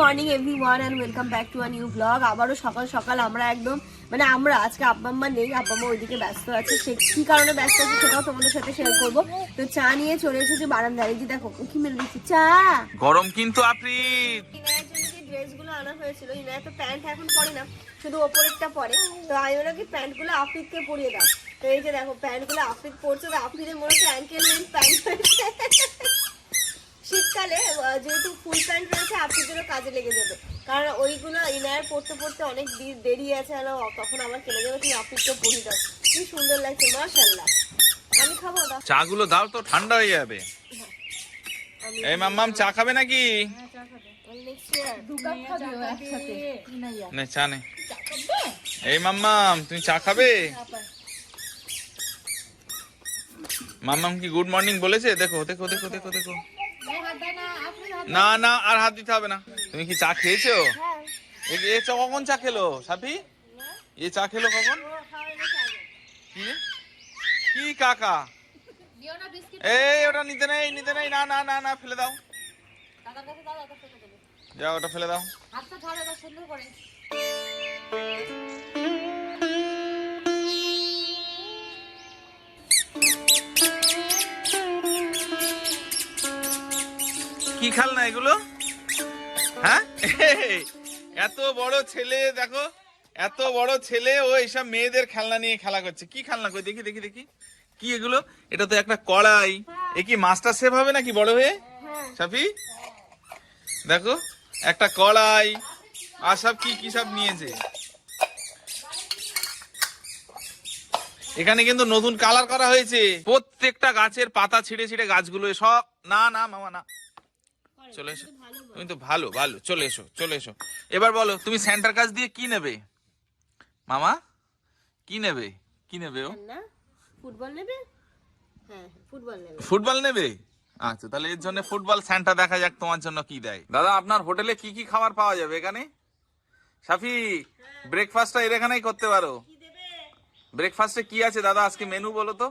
Morning everyone and welcome back to a new blog আবারও সকাল সকাল আমরা একদম মানে আমরা আজকে আব্বা আম্মা নেই আব্বা আম্মা ওইদিকে ব্যস্ত আছে। সে কি কারণে ব্যস্ত আছে সেটাও তোমাদের সাথে শেয়ার করব। তো চা নিয়ে চলে এসেছি বারান্দায়। যে দেখো কি মেরে দিচ্ছি? চা! গরম কিন্তু যে ড্রেসগুলো আনা হয়েছিল ইনায় তো প্যান্ট এখন পরে না শুধু ওপরেরটা পরে। তো আমি ওনাকে প্যান্টগুলো আফ্রিদকে পরিয়ে দাও। তো এই যে দেখো প্যান্টগুলো আফ্রিদ পরছে তো আফ্রিদের মনে হচ্ছে অ্যাঙ্কেল লেন্থ প্যান্ট শীতকালে যেহেতু ফুল প্যান্ট রয়েছে আফ্রিদেরও কাজে লেগে যাবে। কারণ ওইগুলো ইনার পড়তে পড়তে অনেক দেরি আছে আর তখন আমার কেনে যাবে তুমি আফ্রিদকে পরিয়ে দাও কি সুন্দর লাগছে মাশাল্লাহ আমি খাব দাও চা গুলো দাও তো ঠান্ডা হয়ে যাবে। এই মাম্মাম চা খাবে নাকি? নেক্সট ইয়ার দু কাপ খাবে ও একসাথে। নে চা নে। এই মাম্মাম তুমি চা খাবে? মাম্মাম কি গুড মর্নিং বলেছে? দেখো দেখো দেখো দেখো দেখো। না না আর হাত দিতে হবে না। তুমি কি চা খেয়েছো? এই এ- চা কখন চা খেলো সাফি? এ চা খেলো কখন? কি? কি কাকা? এই ওটা নিতে নেই নিতে নেই না না না না ফেলে দাও। যাও ওটা ফেলে দাও। কি খেলনা এগুলো? হ্যাঁ? এত বড় ছেলে, দেখো, এত বড় ছেলে, ও এইসব মেয়েদের খেলনা নিয়ে খেলা করছে। কি খেলনা কই? দেখি দেখি দেখি। কি এগুলো? এটা তো একটা কড়াই। এ কি মাস্টার শেফ হবে নাকি বড় হ্যাঁ? সাফি দেখো, একটা কড়াই। আর সব কি কি সব নিয়েছে? এখানে কিন্তু নতুন কালার করা হয়েছে। প্রত্যেকটা গাছের পাতা ছিঁড়ে ছিঁড়ে গাছগুলো সব না না, মামা, না। চলে এসো। তুমি তো ভালো ভালো চলে এসো চলে এসো। এবার বলো তুমি সেন্টার কাজ দিয়ে কি নেবে? মামা কি নেবে? কি নেবে ও? ফুটবল নেবে? হ্যাঁ ফুটবল নেবে। ফুটবল নেবে? আচ্ছা তাহলে এর জন্য ফুটবল সেন্টার দেখা যাক তোমার জন্য কি দেয়। দাদা আপনার হোটেলে কি কি খাবার পাওয়া যাবে এখানে? সাফি ব্রেকফাস্টটা এর এখানেই করতে পারো। ব্রেকফাস্টে কি আছে দাদা? আজকে মেনু বলো তো।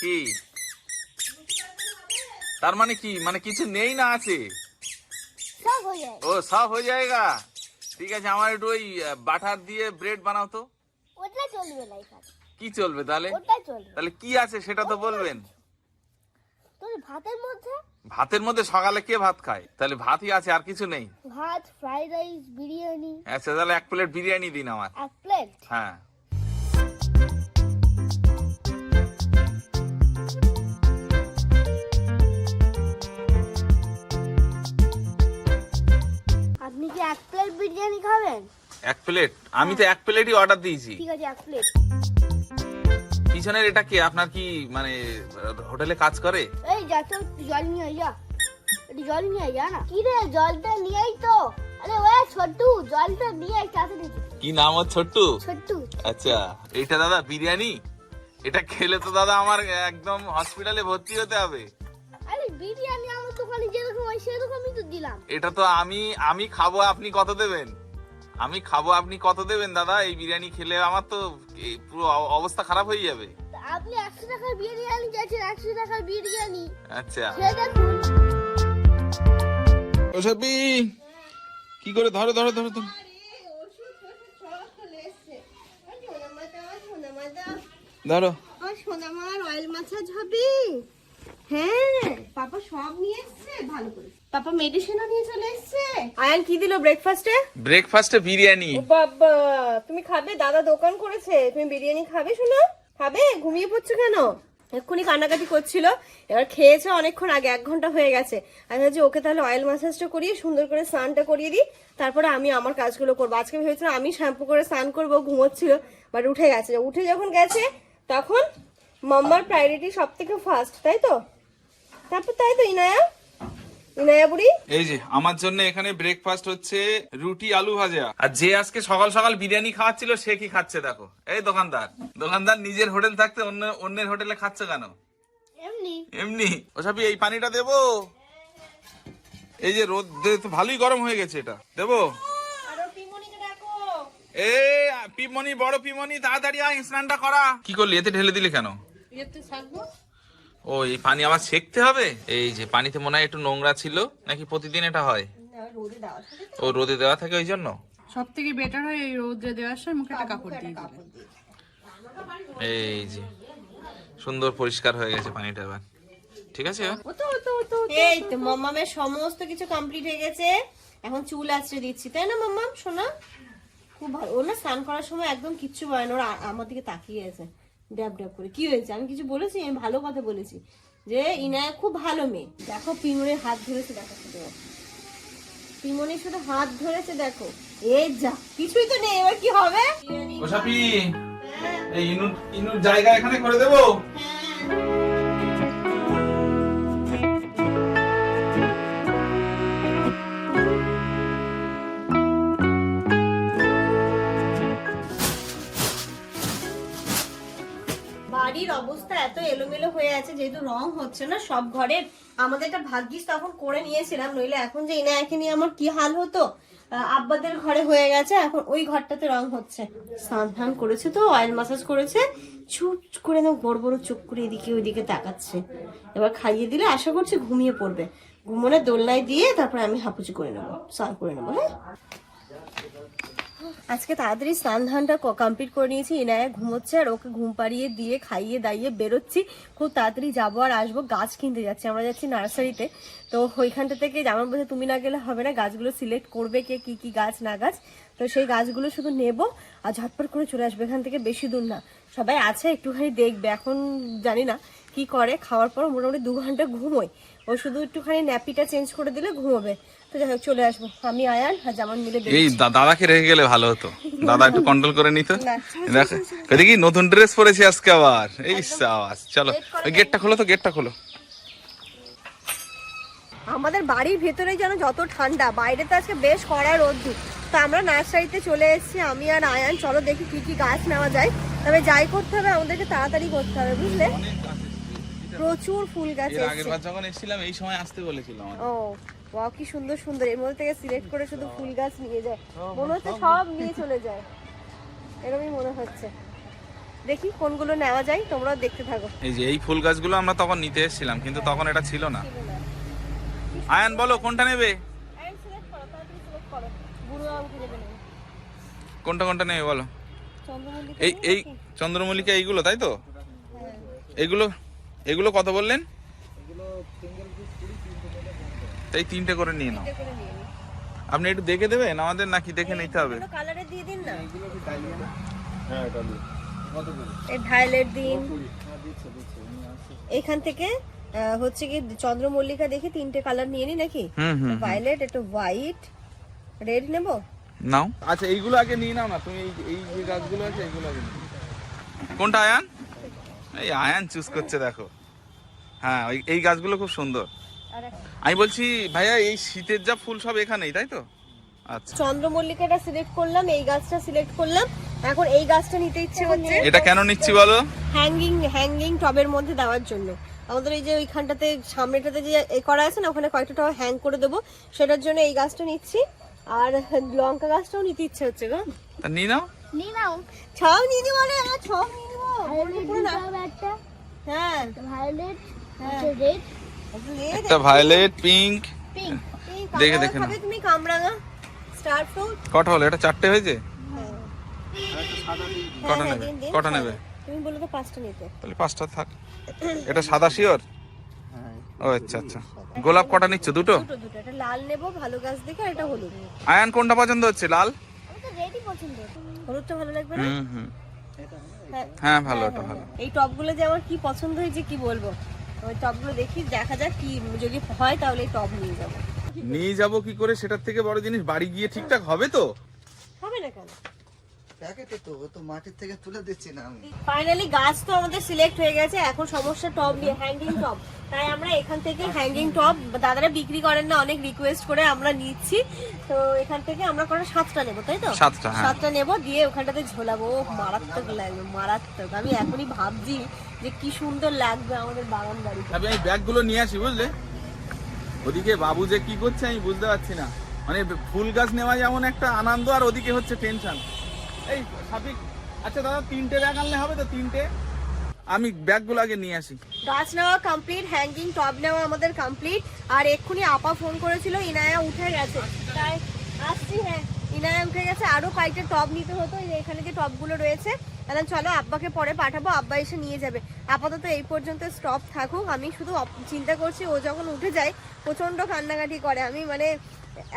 কি? তার মানে কি? মানে কিছু নেই না আছে? ও সব হয়ে যায়গা। ঠিক আছে আমার একটু ওই বাটার দিয়ে ব্রেড বানাও তো। ওটা চলবে না কি চলবে তাহলে? তাহলে কি আছে সেটা তো বলবেন। ভাতের মধ্যে? ভাতের মধ্যে সকালে কে ভাত খায়? তাহলে ভাতই আছে আর কিছু নেই। ভাত ফ্রাইড রাইস বিরিয়ানি। আচ্ছা তাহলে এক প্লেট বিরিয়ানি দিন আমার। এক প্লেট হ্যাঁ। আপনি কি এক প্লেট বিরিয়ানি খাবেন? এক প্লেট আমি তো এক প্লেটই অর্ডার দিয়েছি। ঠিক আছে এক প্লেট পিছনের এটা কি? আপনার কি মানে হোটেলে কাজ করে? এই যা তো জল নিয়ে যা। জল নিয়ে যা না। কি রে জলটা নিয়ে আই তো। আরে ওই ছোট্টু জলটা নিয়ে তাড়াতাড়ি কি নাম ওর ছোট্টু? ছোট্টু। আচ্ছা এইটা দাদা বিরিয়ানি? এটা খেলে তো দাদা আমার একদম হসপিটালে ভর্তি হতে হবে। আরে বিরিয়ানি হয় সেরকমই তো দিলাম। এটা তো আমি আমি খাব আপনি কত দেবেন? আমি খাব আপনি কত দেবেন দাদা? এই বিরিয়ানি খেলে আমার তো পুরো অবস্থা খারাপ হয়ে যাবে। আপনি একশো টাকার বিরিয়ানি চাইছেন একশো টাকার বিরিয়ানি। আচ্ছা। ওসবই কি করে? ধরো ধরো ধরো ধরো। ধরো। সোনামার অয়েল মাসাজ হবে। হ্যাঁ পাপা সব নিয়ে এসছে ভালো করে। পাপা মেডিসিনও নিয়ে চলে এসছে। আয়ান কি দিল ব্রেকফাস্টে ব্রেকফাস্টে বিরিয়ানি। বাবা তুমি খাবে? দাদা দোকান করেছে। তুমি বিরিয়ানি খাবে শোনো? খাবে? ঘুমিয়ে পড়ছো কেন? এক্ষুনি কান্নাকাটি করছিল। এবার খেয়েছে অনেকক্ষণ আগে এক ঘণ্টা হয়ে গেছে। আমি ভাবছি ওকে তাহলে অয়েল মাসাজটা করিয়ে সুন্দর করে স্নানটা করিয়ে দিই। তারপরে আমি আমার কাজগুলো করব। আজকে ভেবেছিলাম আমি শ্যাম্পু করে স্নান করব ঘুমোচ্ছিল। বাট উঠে গেছে। উঠে যখন গেছে তখন মাম্মার প্রায়োরিটি সব থেকে ফার্স্ট তাই তো? তারপর তাই তো ইনায়া? ইনায়া বুড়ি? এই যে আমার জন্য এখানে ব্রেকফাস্ট হচ্ছে রুটি আলু ভাজা। আর যে আজকে সকাল সকাল বিরিয়ানি খাওয়াচ্ছিল সে কি খাচ্ছে দেখো? এই দোকানদার দোকানদার নিজের হোটেল থাকতে অন্য অন্যের হোটেলে খাচ্ছে কেন? এমনি। এমনি? ওসবই এই পানিটা দেবো? এই যে রোদ তো ভালোই গরম হয়ে গেছে এটা। দেবো? এ পিমনি বড় পিমনি তাড়াতাড়ি আয় স্নানটা করা। কি করলি? এতে ঢেলে দিলে কেন? ও এই পানি আবার সেকতে হবে? এই যে পানিতে মনে হয় একটু নোংরা ছিল নাকি প্রতিদিন এটা হয়? রোদে তো। ও রোদে দেওয়া থাকে ওই জন্য? সব থেকে বেটার হয় এই রোদ্রে দেওয়ার সময় মুখে একটা কাপড় দিয়ে দিয়ে। এই যে সুন্দর পরিষ্কার হয়ে গেছে পানিটা এবার। ঠিক আছে? এবার? এই তো মাম্মামের সমস্ত কিছু কমপ্লিট হয়ে গেছে। এখন চুল আছড়ে দিচ্ছি তাই না মাম্মাম? শোনা খুব ভালো। ও না স্নান করার সময় একদম কিচ্ছু বলে না ওরা আমার দিকে তাকিয়ে আছে। ড্যাব ড্যাব করে। কি হয়েছে? আমি কিছু বলেছি? আমি ভালো কথা বলেছি। যে ইনায়া খুব ভালো মেয়ে। দেখো পিমনের হাত ধরেছে দেখো শুধু পিমনি শুধু হাত ধরেছে দেখো। এ যা কিছুই তো নেই এবার কি হবে? ও সাপি এই ইনুর ইনুর জায়গা এখানে করে দেবো? বাড়ির এলোমেলো হয়ে আছে, যেহেতু রং হচ্ছে না, সব ঘরের আমাদের একটা ভাগ্যিস তখন করে নিয়েছিলাম, নইলে এখন যে ইনায়াকে নিয়ে আমার কি হাল হতো? আব্বাদের ঘরে হয়ে গেছে, এখন ওই ঘরটাতে রং হচ্ছে। স্নান ধান করেছে তো অয়েল মাসাজ করেছে, চুপ করে না বড় বড় চোখ করে এদিকে ওইদিকে তাকাচ্ছে। এবার খাইয়ে দিলে আশা করছি ঘুমিয়ে পড়বে। ঘুমোনে দোলনায় দিয়ে তারপরে আমি হাপুচি করে নেব, স্নান করে নেব হ্যাঁ? আজকে তাড়াতাড়ি স্নান ধানটা কমপ্লিট করে নিয়েছি। ইনায়া ঘুমোচ্ছে আর ওকে ঘুম পাড়িয়ে দিয়ে খাইয়ে দাইয়ে বেরোচ্ছি। খুব তাড়াতাড়ি যাব আর আসব। গাছ কিনতে যাচ্ছি। আমরা যাচ্ছি নার্সারিতে। তো ওইখানটা থেকে আমার বলছে, তুমি না গেলে হবে না। গাছগুলো সিলেক্ট করবে কে, কি কি গাছ, না গাছ। তো সেই গাছগুলো শুধু নেব আর ঝটপট করে চলে আসবে। এখান থেকে বেশি দূর না। সবাই আছে, একটুখানি দেখবে। এখন জানি না কি করে? খাওয়ার পর মোটামুটি দু ঘণ্টা ঘুমোয় ও শুধু একটুখানি ন্যাপিটা চেঞ্জ করে দিলে ঘুমোবে। তো যাই হোক চলে আসব। আমি আয়ান আর জামান মিলে এই। দাদাকে রেখে গেলে ভালো হতো। দাদা একটু কন্ট্রোল করে নিত। দেখো নতুন ড্রেস পরেছি আজকে আবার। এই সাবাস চলো। ওই গেটটা খোলো তো গেটটা খোলো। আমাদের বাড়ির ভেতরে যেন যত ঠান্ডা বাইরে তো আজকে বেশ কড়া রোদ্দুর তো আমরা নার্সারিতে চলে এসেছি আমি আর আয়ান। চলো দেখি কি কি গাছ নেওয়া যায়। তবে যাই করতে হবে আমাদেরকে তাড়াতাড়ি করতে হবে বুঝলে? প্রচুর ফুল গাছ এর আগের বার যখন এসেছিলাম এই সময় আসতে বলেছিলাম ও ওয়াও কি সুন্দর সুন্দর। এর মধ্যে থেকে সিলেক্ট করে শুধু ফুল গাছ নিয়ে যায়। মনে হচ্ছে সব নিয়ে চলে যায়। এরকমই মনে হচ্ছে। দেখি কোনগুলো নেওয়া যায় তোমরাও দেখতে থাকো। এই যে এই ফুল গাছগুলো আমরা তখন নিতে এসেছিলাম কিন্তু তখন এটা ছিল না। আয়ান বলো কোনটা নেবে? কোনটা কোনটা নেবে বলো? চন্দ্রমল্লিকা এই এই চন্দ্রমল্লিকা এইগুলো তাই তো? এগুলো এগুলো কত বললেন? তাই তিনটে করে নিয়ে নাও। করে নিয়ে নিই আপনি একটু দেখে দেবেন? আমাদের নাকি দেখে নিতে হবে। কালারে দিয়ে দিন না। এই ভায়োলেট দিন। এখান থেকে হচ্ছে কি চন্দ্রমল্লিকা দেখে তিনটে কালার নিয়ে নি নাকি? হুম হুম ভায়োলেট একটু হোয়াইট রেড নেব? নাও। আচ্ছা এইগুলো আগে নিয়ে নাও না। তুমি এই এই যে গাছগুলো আছে এইগুলো আগে কোনটা আয়ান? এই আয়ান চুজ করছে দেখো। হ্যাঁ ওই- এই গাছগুলো খুব সুন্দর। আর আমি বলছি ভাইয়া এই শীতের যা ফুল সব এখানেই তাই তো? আচ্ছা। চন্দ্রমল্লিকাটা সিলেক্ট করলাম এই গাছটা সিলেক্ট করলাম। এখন এই গাছটা নিতে ইচ্ছে হচ্ছে এটা কেন নিচ্ছি বলো? হ্যাঙ্গিং হ্যাঙ্গিং টবের মধ্যে দেওয়ার জন্য। আমাদের এই যে ওইখানটাতে সামনেটাতে যে এ করা আছে না ওখানে কয়েকটা টব হ্যাং করে দেবো। সেটার জন্য এই গাছটা নিচ্ছি। আর লঙ্কা গাছটাও নিতে ইচ্ছে হচ্ছে গো। নাও। নাও। না। একটা। হ্যাঁ। ভায়োলেট হ্যাঁ। ভায়োলেট পিঙ্ক পিঙ্ক দেখে দেখে। খাবে তুমি কামরাঙা। স্টার ফ্রুট কটা হলো? এটা চারটে হয়েছে? কটা নেবে? কটা নেবে? তুমি বলে তো পাঁচটা নিতে। তাহলে পাঁচটা থাক। এটা সাদা শিওর? ও আচ্ছা আচ্ছা। গোলাপ কটা নিচ্ছ? দুটো? লাল নেব ভালো গাছ দেখে আর একটা হলুদ। আয়ান কোনটা পছন্দ হচ্ছে? লাল? আমি তো রেডই পছন্দ। হলুদটা ভালো লাগবে না? হুম হুম। হ্যাঁ হ্যাঁ ভালো ওটা ভালো। এই টপগুলো যে আমার কি পছন্দ হয়েছে কি বলব? ওই টপগুলো দেখি দেখা যাক কি যদি হয় তাহলে এই টপ নিয়ে যাব। নিয়ে যাব কি করে? সেটার থেকে বড় জিনিস বাড়ি গিয়ে ঠিকঠাক হবে তো? হবে না কেন? প্যাকেটে তো ও তো মাটির থেকে তুলে দিচ্ছি না আমি। ফাইনালি গাছ তো আমাদের সিলেক্ট হয়ে গেছে এখন সমস্যা টপ নিয়ে হ্যাঙ্গিং টপ তাই আমরা এখান থেকে হ্যাঙ্গিং টপ দাদারা বিক্রি করেন না অনেক রিকোয়েস্ট করে আমরা নিচ্ছি। তো এখান থেকে আমরা করে সাতটা নেব তাই তো? সাতটা, হ্যাঁ। সাতটা নেব দিয়ে ওখানটাতে ঝোলাবো। ও মারাত্মক লাগবে মারাত্মক। আমি এখনই ভাবছি যে কি সুন্দর লাগবে আমাদের বাগান বাড়িতে আমি এই ব্যাগগুলো নিয়ে আসি বুঝলে? ওদিকে বাবু যে কি করছে আমি বুঝতে পারছি না। মানে ফুল গাছ নেওয়া যেমন একটা আনন্দ আর ওদিকে হচ্ছে টেনশন এই সাবিক আচ্ছা দাদা, তিনটে ব্যাগ আনলে হবে তো, তিনটে? আমি ব্যাগগুলো আগে নিয়ে আসি। গাছ নেওয়া কমপ্লিট হ্যাঙ্গিং টপ নেওয়া আমাদের কমপ্লিট আর এক্ষুনি আপা ফোন করেছিল, ইনায়া উঠে গেছে। তাই আসছি হ্যাঁ। ইনায়া উঠে গেছে, আরও কয়েকটা টব নিতে হতো এখানে যে টবগুলো রয়েছে। তাহলে চলো আব্বাকে পরে পাঠাবো, আব্বা এসে নিয়ে যাবে। আপাতত এই পর্যন্ত স্টপ থাকুক, আমি শুধু চিন্তা করছি ও যখন উঠে যায় প্রচণ্ড কান্নাকাটি করে। আমি মানে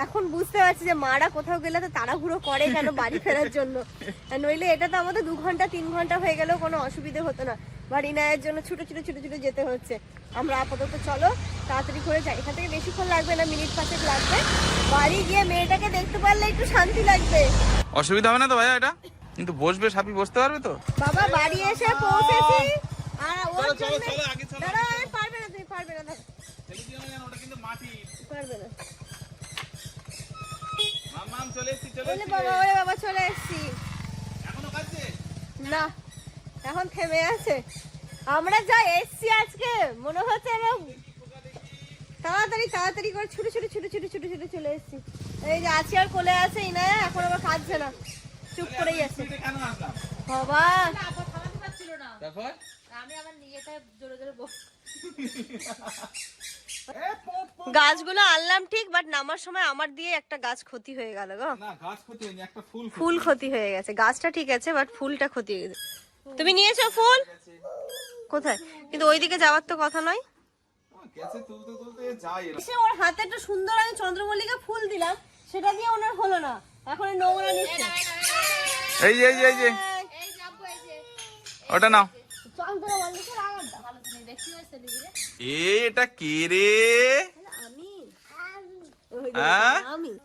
এখন বুঝতে পারছি যে মারা কোথাও গেলে তো তাড়াহুড়ো করে কেন বাড়ি ফেরার জন্য। নইলে এটা তো আমাদের দু ঘণ্টা, তিন ঘণ্টা হয়ে গেলেও কোনো অসুবিধে হতো না। বাড়ি নেওয়ার জন্য ছুটো ছুটো ছুটো ছুটো যেতে হচ্ছে। আমরা আপাতত চলো তাড়াতাড়ি করে যাই। এখান থেকে বেশিক্ষণ লাগবে না মিনিট পাঁচেক লাগবে। বাড়ি গিয়ে মেয়েটাকে দেখতে পারলে একটু শান্তি লাগবে। অসুবিধা হবে না তো ভাইয়া এটা? কিন্তু বসবে সাপি বসতে পারবে তো? বাবা বাড়ি এসে পৌঁছেছি। আর ওর চলো, চলো, জন্য চলো, আগে চলো। দাঁড়াও, পারবে না তুমি পারবে না ওটা কিন্তু মাটি পারবে না। মামাম চলে এসেছি চলে ওলে বাবা ওরে বাবা চলে এসেছি। এখনও কাজে না এখন থেমে আছে। আমরা যা এসছি আজকে মনে হচ্ছে তাড়াতাড়ি তাড়াতাড়ি করে ছুটে ছুটে ছুটে ছুটে ছুটে ছুটে চলে এসছি। এই যে আছি আর কোলে আছে ইনায়া এখন আবার কাঁদছে না। চুপ করেই আছে। বাবা। গাছগুলো আনলাম ঠিক বাট নামার সময় আমার দিয়ে একটা গাছ ক্ষতি হয়ে গেল গো। ফুল ক্ষতি হয়ে গেছে। গাছটা ঠিক আছে বাট ফুলটা ক্ষতি হয়ে গেছে। তুমি নিয়েছো ফুল? কোথায়? কিন্তু ওইদিকে যাওয়ার তো কথা নয়। সে ওর হাতে একটা সুন্দর আমি চন্দ্রমল্লিকা ফুল দিলাম সেটা দিয়ে ওনার হলো না। এখন এই নোংরা নিচ্ছে। এই যে এই এই ওটা নাও। এ এটা কে রে? হ্যাঁ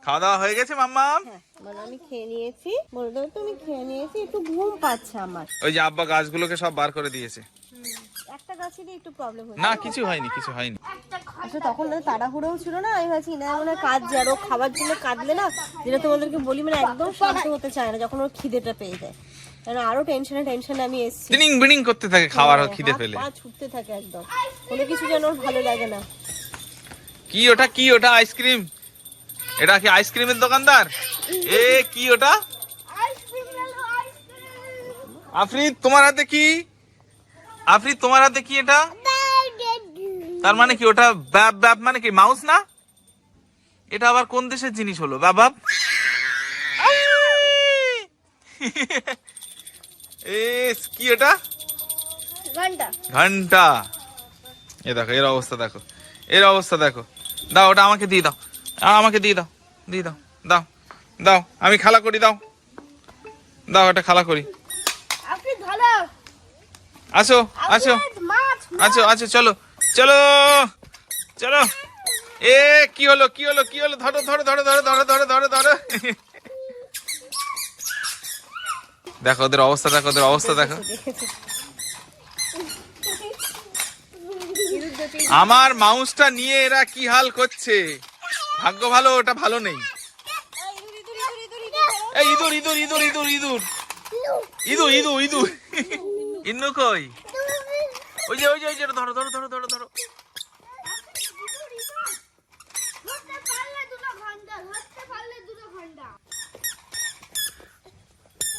খাওয়া দাওয়া হয়ে গেছে হ্যাঁ মানে আমি খেয়ে নিয়েছি। বলে খেয়ে নিয়েছি একটু ঘুম পাচ্ছে আমার। ওই যে আব্বা গাছগুলোকে সব বার করে দিয়েছে। একটা গাছেরই একটু প্রবলেম হয়েছে না কিছু হয়নি কিছু হয়নি। আসলে তখন মানে তাড়াহুড়োও ছিল না? আমি ভাবছি না মানে কাজ আরও খাবার জন্য কাঁদলে না যেটা তোমাদেরকে বলি মানে একদম শান্ত হতে চায় না যখন ওর খিদেটা পেয়ে যায়। কারণ আরও টেনশনে টেনশনে আমি এসেছি। বিনিং বিনিং করতে থাকে হ্যাঁ, খিদে পা ছুটতে থাকে একদম। কোনো কিছু যেন ওর ভালো লাগে না। কি ওটা কি ওটা আইসক্রিম এটা কি আইসক্রিমের দোকানদার? এ কি ওটা? আফরিদ তোমার হাতে কি? আফরিদ তোমার হাতে কি এটা? তার মানে কি ওটা ব্যাব ব্যাব মানে কি মাউস না? এটা আবার কোন দেশের জিনিস হলো? বাবাব এ কি ওটা ঘণ্টা। ঘণ্টা। এ দেখো এর অবস্থা দেখো। এর অবস্থা দেখো। দাও ওটা আমাকে দিয়ে দাও। আমাকে দিয়ে দাও দিয়ে দাও দাও দাও আমি খালা করি দাও। দাও এটা খালা করি। আসো আসো আছো আছো চলো চলো চলো। এ কি হলো কি হলো কি হলো? ধরো ধরো ধরো ধরো ধরো ধরো ধরো ধরো। দেখো ওদের অবস্থা দেখো ওদের অবস্থা দেখো। আমার মাউসটা নিয়ে এরা কি হাল করছে? ভাগ্য ভালো ওটা ভালো নেই। এই ইঁদুর ইঁদুর ইঁদুর ইঁদুর ইঁদুর। ইঁদুর ইঁদুর ইঁদুর। ইন্নু কই? ওই যে ওই যে ওই যে ধরো ধরো ধরো ধরো ধরো।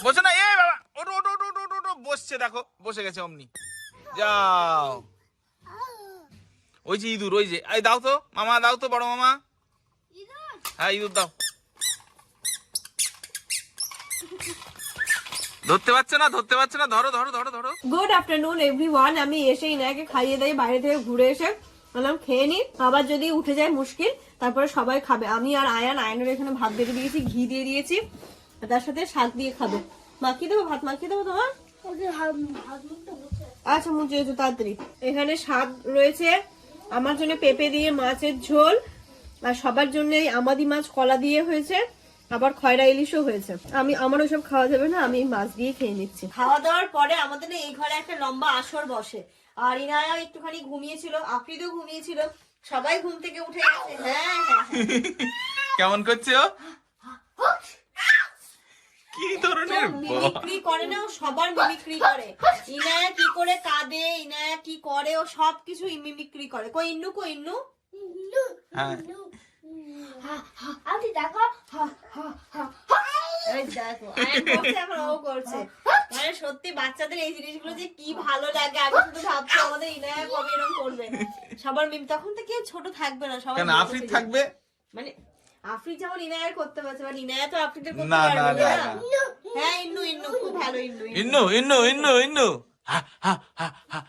বসে না এ বাবা ওটো ওটো ওটো ওটো ওটো, বসছে দেখো বসে গেছে অমনি। যাও। ওই যে ইঁদুর ওই যে এই দাও তো মামা দাও তো বড় মামা। হ্যাঁ ইঁদুর দাও। ধরতে পারছে না ধরতে পারছে না? ধরো ধরো ধরো ধরো। গুড আফটারনুন এভরিওয়ান আমি এসে ইনাকে খাইয়ে দেয় বাইরে থেকে ঘুরে এসে বললাম খেয়ে নি। আবার যদি উঠে যায় মুশকিল তারপরে সবাই খাবে। আমি আর আয়ান আয়নের এখানে ভাত বেড়ে দিয়েছি ঘি দিয়ে দিয়েছি তার সাথে শাক দিয়ে খাবে। মাখিয়ে দেবো ভাত? মাখিয়ে দেবো তোমার? আচ্ছা মুছে তাড়াতাড়ি। এখানে শাক রয়েছে। আমার জন্য পেঁপে দিয়ে মাছের ঝোল। আর সবার জন্য আমাদি মাছ কলা দিয়ে হয়েছে আবার খয়রা ইলিশও হয়েছে। আমি আমার ওসব খাওয়া যাবে না আমি মাছ দিয়ে খেয়ে নিচ্ছি। খাওয়া দাওয়ার পরে আমাদের না এই ঘরে একটা লম্বা আসর বসে। আর ইনায়া একটুখানি ঘুমিয়েছিল আফ্রিদও ঘুমিয়েছিল। সবাই ঘুম থেকে উঠে গেছে। হ্যাঁ হ্যাঁ হ্যাঁ। কেমন করছে ও? কি ধরনের? মিমিক্রি করে না ও সবার মিমিক্রি করে। ইনায়া কি করে কাঁদে ইনায়া কি করে ও সব কিছু মিমিক্রি করে। কই ইন্নু কই ইন্নু? হ্যাঁ। মানে সত্যি বাচ্চাদের এই জিনিসগুলো যে কি ভালো লাগে আমি শুধু ভাবছি আমাদের ইনায়া কবে এরকম করবে। সবার মিম তখন তো কেউ ছোট থাকবে না সবাই আফ্রিদ থাকবে? মানে আফ্রিদ যেমন ইনায়ার করতে পারছে মানে ইনায়া তো আফ্রিদের করতে পারবে না। হ্যাঁ ইন্নু ইন্নু খুব ভালো ইন্নু। ইন্নু। ইন্নু ইন্নু ইন্নু হা হা হা হা।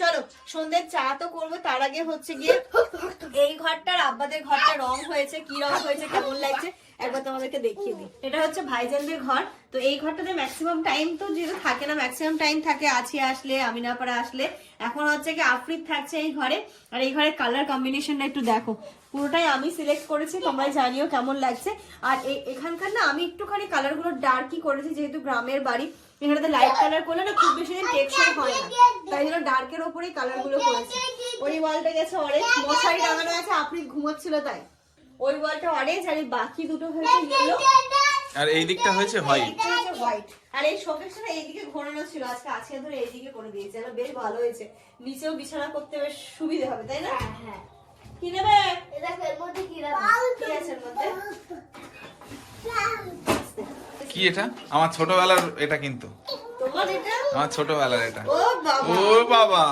চলো, সন্ধ্যের চা তো করব, তার আগে হচ্ছে গিয়ে এই ঘরটার আব্বাদের ঘরটা রং হয়েছে, কি রং হয়েছে, কেমন লাগছে, একবার তোমাদেরকে দেখিয়ে দিই। এটা হচ্ছে ভাইজানদের ঘর, তো এই ঘরটাতে ম্যাক্সিমাম টাইম তো যেহেতু থাকে না ম্যাক্সিমাম টাইম থাকে আছি আসলে আমিনাপাড়া আসলে। এখন হচ্ছে কি আফ্রিদ থাকছে এই ঘরে, আর এই ঘরের কালার কম্বিনেশনটা একটু দেখো। পুরোটাই আমি সিলেক্ট করেছি তোমরা জানিও কেমন লাগছে। আর এখানকার না আমি একটুখানি কালারগুলো ডার্কই করেছি, যেহেতু গ্রামের বাড়ি এখানে লাইট কালার করলে না খুব বেশি দিন টেকসই হয় না। তাই জন্য ডার্কের ওপরেই কালারগুলো করেছি। ওই ওয়ালটা গেছে অরেঞ্জ মশারি টাঙানো আছে আপনি ঘুমোচ্ছিল তাই। ওই ওয়ালটা অরেঞ্জ আর এই বাকি দুটো হয়েছে ইয়েলো আর এই দিকটা হয়েছে হোয়াইট হোয়াইট আর এই শোকেসটা এইদিকে ঘোরানো ছিল আজকে আছে ধরে এইদিকে করে দিয়েছে। বেশ ভালো হয়েছে। নিচেও বিছানা করতে বেশ সুবিধা হবে তাই না? হ্যাঁ। কি নেবে? এ দেখো এর মধ্যে কি কি আছে এর মধ্যে। কি এটা? আমার ছোটবেলার এটা কিন্তু। আমার ছোটবেলার এটা। ও বাবা।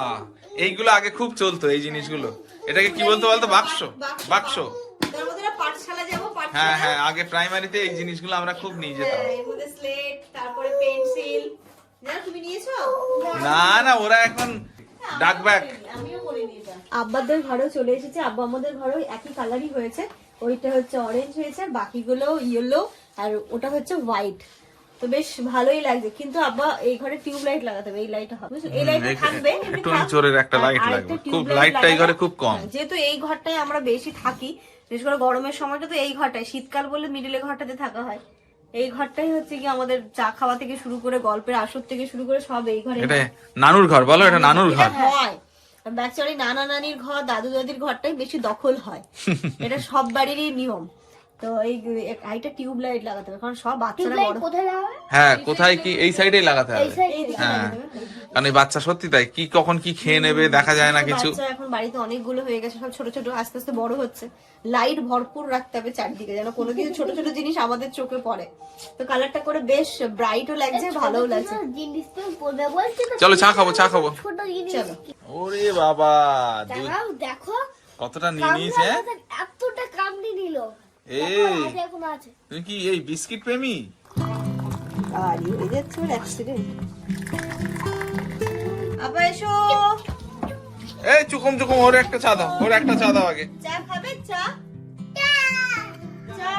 এইগুলো আগে খুব চলতো এই জিনিসগুলো। এটাকে কি বলতো বলতো? বাক্স। বাক্স। হ্যাঁ হ্যাঁ আগে প্রাইমারিতে এই জিনিসগুলো আমরা খুব নিয়ে যেতাম। হ্যাঁ, এর মধ্যে স্লেট তারপরে পেন্সিল। তুমি নিয়েছো? না না ওরা এখন ডাক ব্যাগ আব্বাদের ঘরেও চলে এসেছে আব্বা আমাদের ঘরেও একই কালারই হয়েছে ওইটা হচ্ছে অরেঞ্জ হয়েছে বাকিগুলো ইয়েলো আর ওটা হচ্ছে হোয়াইট তো বেশ ভালোই লাগছে কিন্তু আব্বা এই ঘরে টিউব লাইট লাগাতে হবে এই লাইটটা হবে? এই লাইটটা থাকবে একটু। জোরের একটা আরেকটা লাগবে। খুব light-টা এই ঘরে খুব কম। হ্যাঁ, যেহেতু এই ঘরটায় আমরা বেশি থাকি বিশেষ করে গরমের সময়টা তো এই ঘরটায় শীতকাল বলে মিডিলে ঘরটাতে থাকা হয় এই ঘরটাই হচ্ছে কি আমাদের চা খাওয়া থেকে শুরু করে গল্পের আসর থেকে শুরু করে সব এই ঘরে এটা নানুর ঘর বলো এটা নানুর ঘর। হয় নানা নানির ঘর দাদু দাদির ঘরটাই বেশি দখল হয়। এটা সব বাড়িরই নিয়ম। তো এই এইটা টিউব লাইট লাগাতে হবে কারণ সব বাচ্চারা বড় কোথায় লাগাবে? হ্যাঁ কোথায় কি এই সাইডেই লাগাতে হবে। হ্যাঁ। কারণ এই বাচ্চা সত্যি তাই কি কখন কি খেয়ে নেবে দেখা যায় না কিছু। এখন বাড়িতে অনেকগুলো হয়ে গেছে সব ছোট ছোট আস্তে আস্তে বড় হচ্ছে। লাইট ভরপুর রাখতে হবে চারদিকে যেন কোনো কিছু ছোট ছোট জিনিস আমাদের চোখে পড়ে। তো কালারটা করে বেশ ব্রাইটও লাগছে ভালোও লাগছে। চলো চা খাব চা খাব। ছোট চলো। ওরে বাবা দেখো। কতটা নিয়ে নিয়েছে হ্যাঁ? এতটা কামড়ে নিল। কি এই বিস্কিট প্রেমী? এই চুকুম চুকুম ওর একটা চা দাও ওর একটা চা দাও আগে। চা খাবে? চা? চা।